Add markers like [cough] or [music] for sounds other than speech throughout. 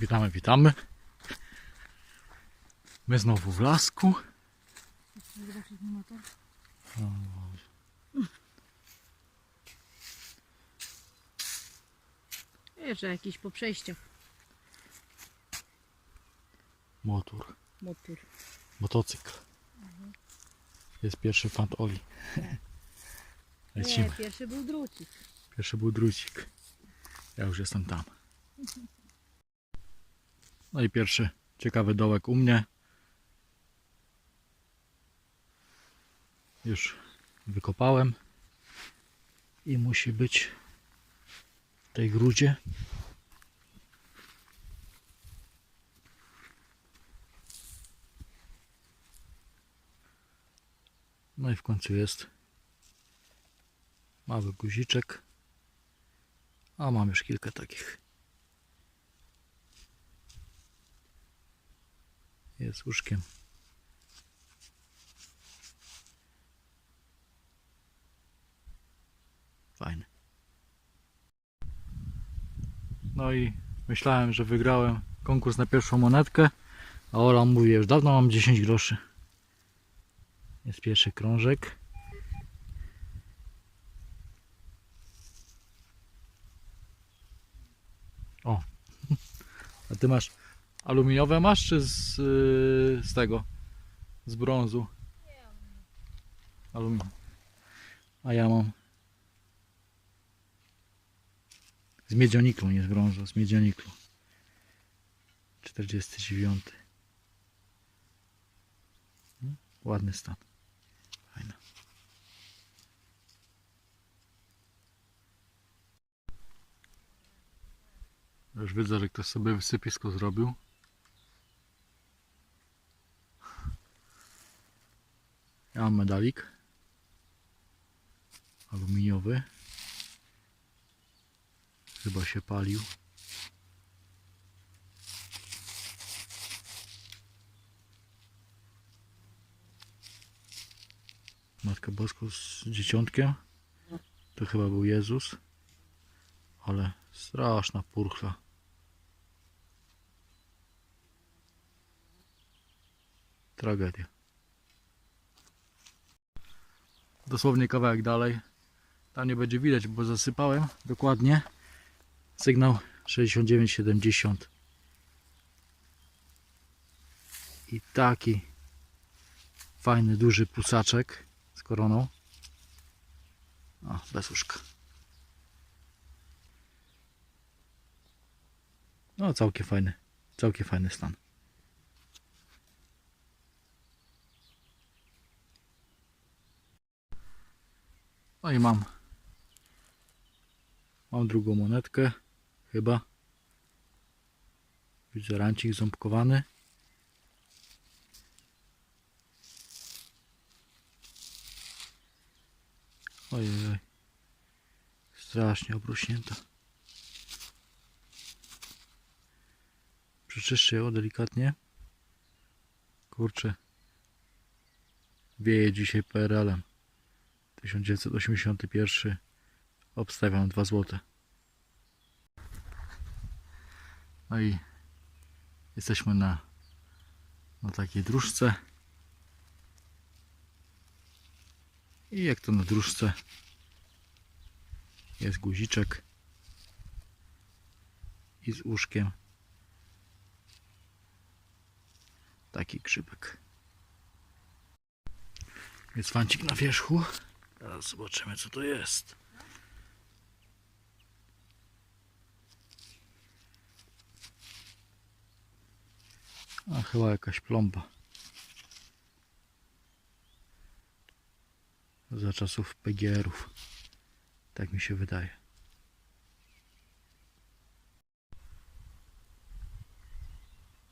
Witamy, witamy. My znowu w lasku. Jeszcze jakiś po przejściach. Motor, Motor. motocykl. Jest pierwszy fant Oli. [laughs] Lecimy. Nie, pierwszy był drucik. Pierwszy był drucik. Ja już jestem tam. No i pierwszy ciekawy dołek u mnie. Już wykopałem. I musi być w tej grudzie. No i w końcu jest mały guziczek. A mam już kilka takich. Jest łóżkiem. Fajny. No i myślałem, że wygrałem konkurs na pierwszą monetkę. A Ola mówi, już dawno mam 10 groszy. Jest pierwszy krążek. O. [laughs] A ty masz aluminiowe masz czy z, yy, z tego? Z brązu? Aluminium. A ja mam z miedzioniklu, nie z brązu, z miedzioniklu. 49. Hmm, Ładny stan. Fajny. Już widzę, że ktoś sobie wysypisko zrobił. Ja mam medalik aluminiowy. Chyba się palił. Matka Bosko z dzieciątkiem. To chyba był Jezus. Ale straszna purchla. Tragedia. Dosłownie kawałek dalej. Tam nie będzie widać, bo zasypałem dokładnie. Sygnał 69-70. I taki fajny, duży pusaczek z koroną. O, bez łóżka. No, całkiem fajny, całkiem fajny stan. No i mam. Mam drugą monetkę, chyba. Widzę rancik ząbkowany. Ojej. Strasznie obrośnięta. Przeczyszczę ją delikatnie. Kurczę. Wieje dzisiaj PRL-em. 1981. Obstawiam 2 złote. No i jesteśmy na, na takiej dróżce. I jak to na dróżce jest guziczek i z łóżkiem taki grzybek. Jest fancik na wierzchu. Teraz zobaczymy co to jest. A chyba jakaś plomba. Za czasów PGR-ów. Tak mi się wydaje.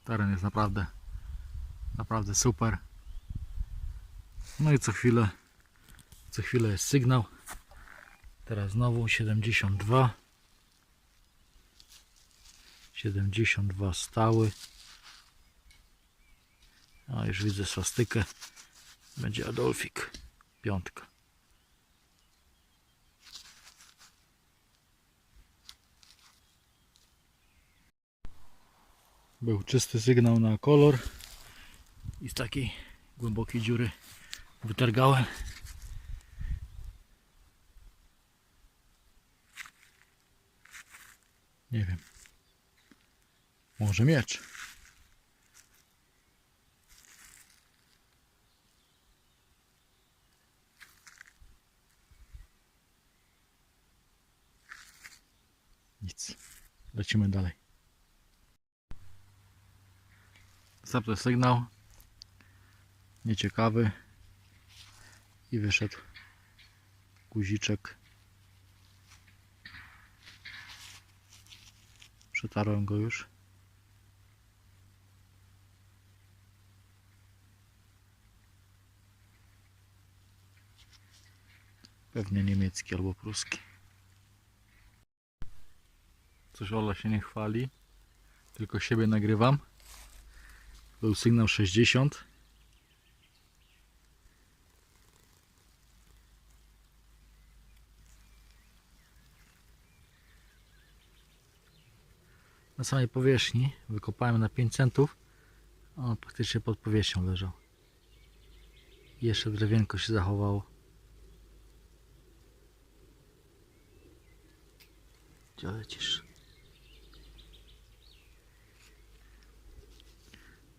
Teren jest naprawdę naprawdę super. No i co chwilę co chwilę jest sygnał. Teraz znowu 72 72 stały. A już widzę swastykę. Będzie Adolfik. Piątka. Był czysty sygnał na kolor i z takiej głębokiej dziury wytargałem. Nie wiem. Może miecz. Nic. Lecimy dalej. Następny sygnał. Nieciekawy. I wyszedł guziczek. Przetarłem go już. Pewnie niemiecki albo pruski. Coś Ola się nie chwali. Tylko siebie nagrywam. Był sygnał 60. Na samej powierzchni wykopałem na 5 centów. On praktycznie pod powierzchnią leżał. I Jeszcze drewienko się zachowało. Gdzie lecisz?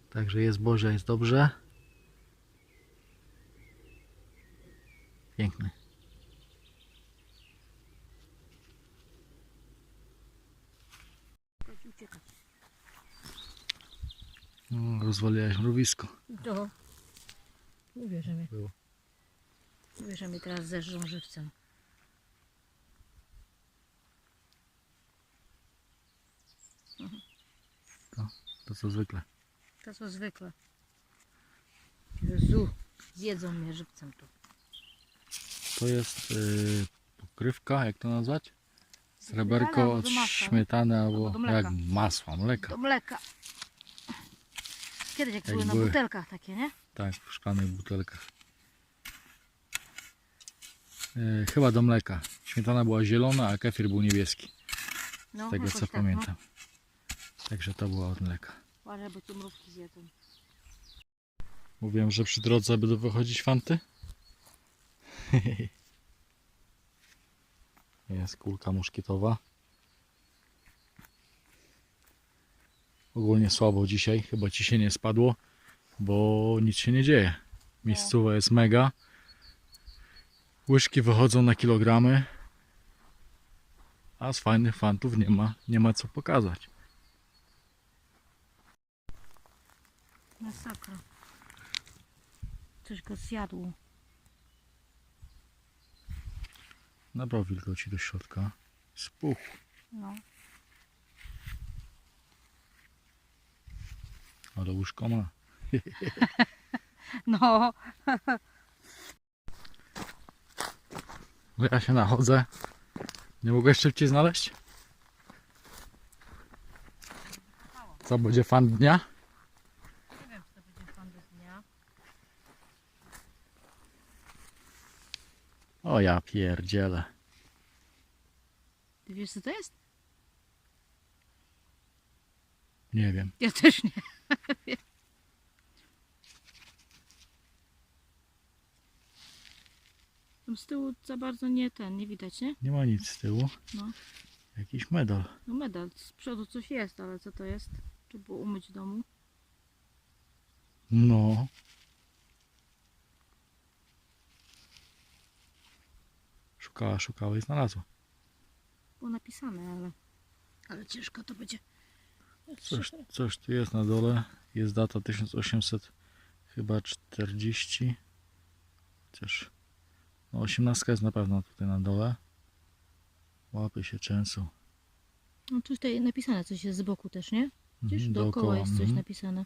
Także jest Boża, jest dobrze. Piękny. Rozwaliłeś mrowisko. To. Mówię, że mnie. Było. Mówię, że mnie teraz zeżrą żywcem. To co zwykle. To co zwykle. Jezu, zjedzą mnie żywcem tu. To jest yy, pokrywka, jak to nazwać? Sreberko od śmietany Albo albo jak masła, mleka. Do mleka. Kiedyś jak, Jak były na były. butelkach takie, nie? Tak, w szklanych butelkach. Yy, chyba do mleka. Śmietana była zielona, a kefir był niebieski. No, Z tego co tak, pamiętam. Także to była od mleka. No. Uważaj, bo cię mrówki zjedzą. Mówiłem, że przy drodze będą wychodzić fanty. [laughs] Jest kulka muszkietowa. Ogólnie słabo dzisiaj, chyba ci się nie spadło, bo nic się nie dzieje. Miejscowa jest mega. Łyżki wychodzą na kilogramy, a z fajnych fantów nie ma, nie ma co pokazać. Masakra. Coś go zjadło. Nabrał wilgoci do środka. Spuchł. No. Ale łóżko ma. [laughs] No. Ja się nachodzę. Nie mogę szybciej znaleźć? Co będzie fan dnia? Nie wiem, czy to będzie fan dnia. O ja pierdzielę. Ty wiesz, co to jest? Nie wiem. Ja też nie. [laughs] Tam z tyłu za bardzo nie ten, nie widać, nie? Nie ma nic z tyłu. No. Jakiś medal. No medal, z przodu coś jest, ale co to jest? Czy było umyć w domu? No. Szukała, szukała i znalazła. Było napisane, ale... Ale ciężko to będzie. Coś, coś tu jest na dole. Jest data 1800 chyba 40. Chociaż no 18 jest na pewno tutaj na dole. Łapy się często. No tutaj napisane coś jest z boku też, nie? Gdzieś Mhm, dookoła jest coś mhm. napisane.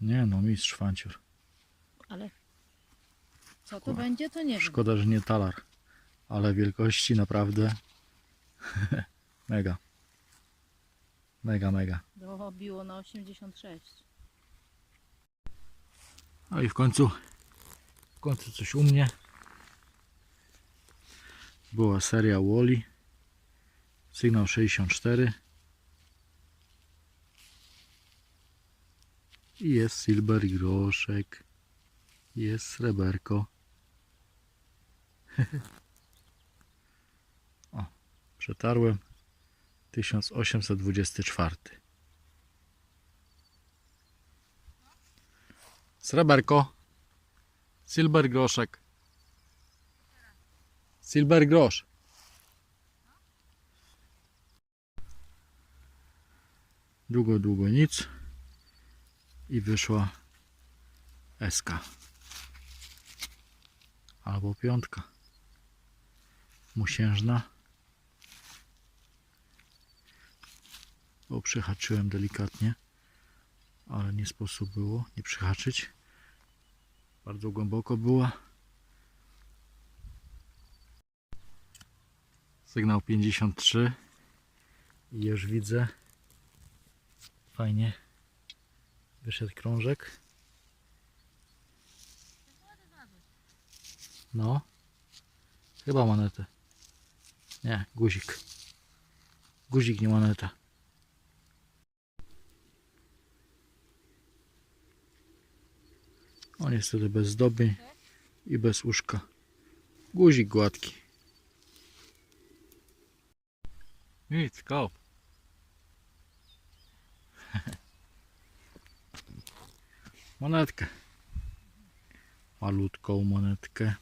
Nie no, mistrz fanciur. Ale co to Kurwa. będzie, to nie wiem. Szkoda, że nie talar. Ale wielkości naprawdę [laughs] mega. Mega, mega. Dobiło na 86. No i w końcu, w końcu coś u mnie. Była seria Wally. Sygnał 64. I jest silber i groszek. Jest sreberko. [laughs] o, przetarłem. 1824. Sreberko. Silber groszek. Silber grosz. Długo, długo nic. I wyszła SK. Albo piątka. Musiężna. Bo przyhaczyłem delikatnie. Ale nie sposób było nie przyhaczyć. Bardzo głęboko była. Sygnał 53. I już widzę. Fajnie. Wyszedł krążek. No. Chyba monetę. Nie, guzik. Guzik, nie moneta. O niestety bez zdoby i bez uszka. Guzik gładki. Nic, kop. [laughs] Monetkę. Malutką monetkę.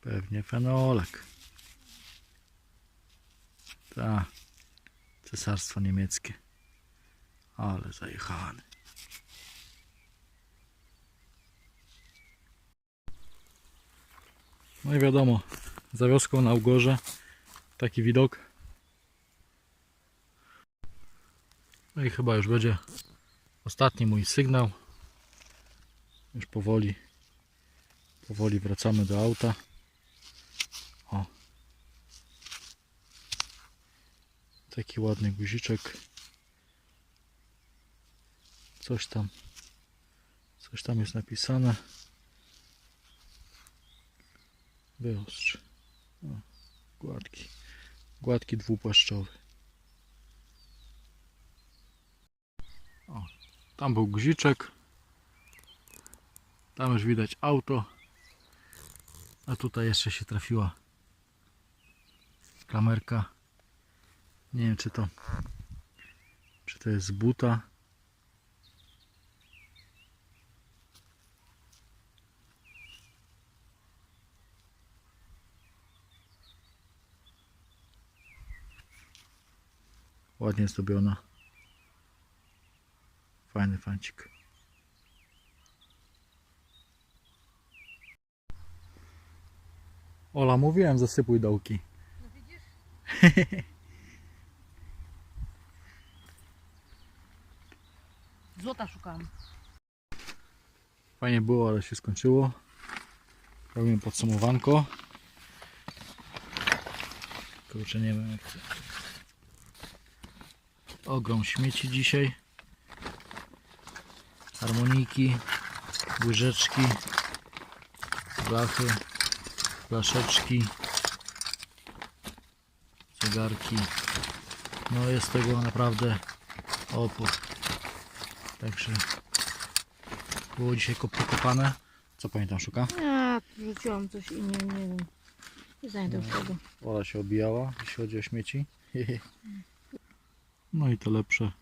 Pewnie fenolek. Ta. Cesarstwo niemieckie. Ale zajechany. No i wiadomo, za wioską na Ugorze taki widok. No i chyba już będzie ostatni mój sygnał. Już powoli, powoli wracamy do auta. O. Taki ładny guziczek. Coś tam, coś tam jest napisane. Wyostrz. O, gładki. Gładki dwupłaszczowy. O, tam był guziczek. Tam już widać auto. A tutaj jeszcze się trafiła kamerka. Nie wiem czy to czy to jest buta. Ładnie zdobiona. Fajny fancik. Ola, mówiłem, zasypuj dołki. No [laughs] widzisz? Złota szukam. Fajnie było, ale się skończyło. Robimy podsumowanko. Kurczę, nie wiem jak to. Ogrom śmieci dzisiaj. Harmoniki, łyżeczki, blachy, flaszeczki, zegarki. No jest tego naprawdę opór. Także było dzisiaj kop- pokopane. Co pani tam szuka? Ja rzuciłam coś i nie, nie wiem. Nie znajdę tego. Ola się obijała, jeśli chodzi o śmieci. [laughs] No i to lepsze.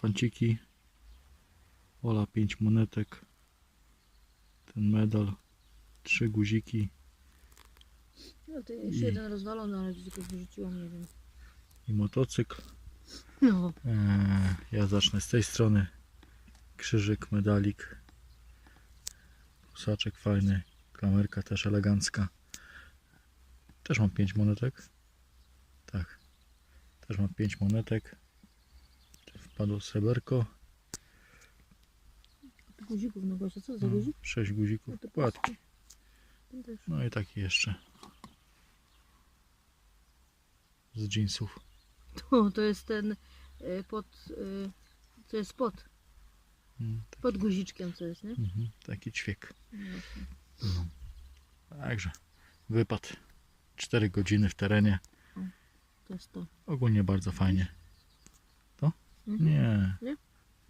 Panciki. Ola 5 monetek. Ten medal. Trzy guziki. No to jeszcze jeden rozwalony, ale tylko wyrzuciłam, nie wiem. I motocykl. No. Eee, ja zacznę z tej strony. Krzyżyk, medalik. Kusaczek fajny. Klamerka też elegancka. Też mam 5 monetek. Tak. Też mam 5 monetek. Wpadło sreberko. Guzików, no właśnie, co za No, guzik? 6 No guzików. to Płatki. też. No i taki jeszcze. Z jeansów. To, to jest ten y, pod... Y, co jest pod? Mm, tak, Pod guziczkiem co jest, nie? mhm, taki ćwiek. No. No. Także wypad 4 godziny w terenie. To jest to. Ogólnie bardzo fajnie. Nie. Nie?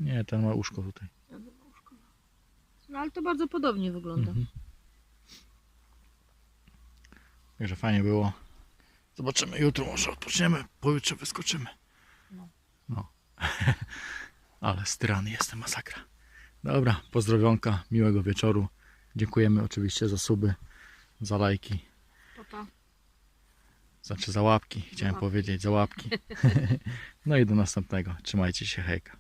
Nie, ten ma uszko tutaj. No ale to bardzo podobnie wygląda. Mhm. Także fajnie było. Zobaczymy jutro, może odpoczniemy, pojutrze wyskoczymy. No. No. [laughs] Ale strany jestem masakra. Dobra, pozdrowionka, miłego wieczoru. Dziękujemy oczywiście za suby, za lajki. Znaczy za łapki, chciałem powiedzieć, za łapki. [laughs] No i do następnego. Trzymajcie się, hejka.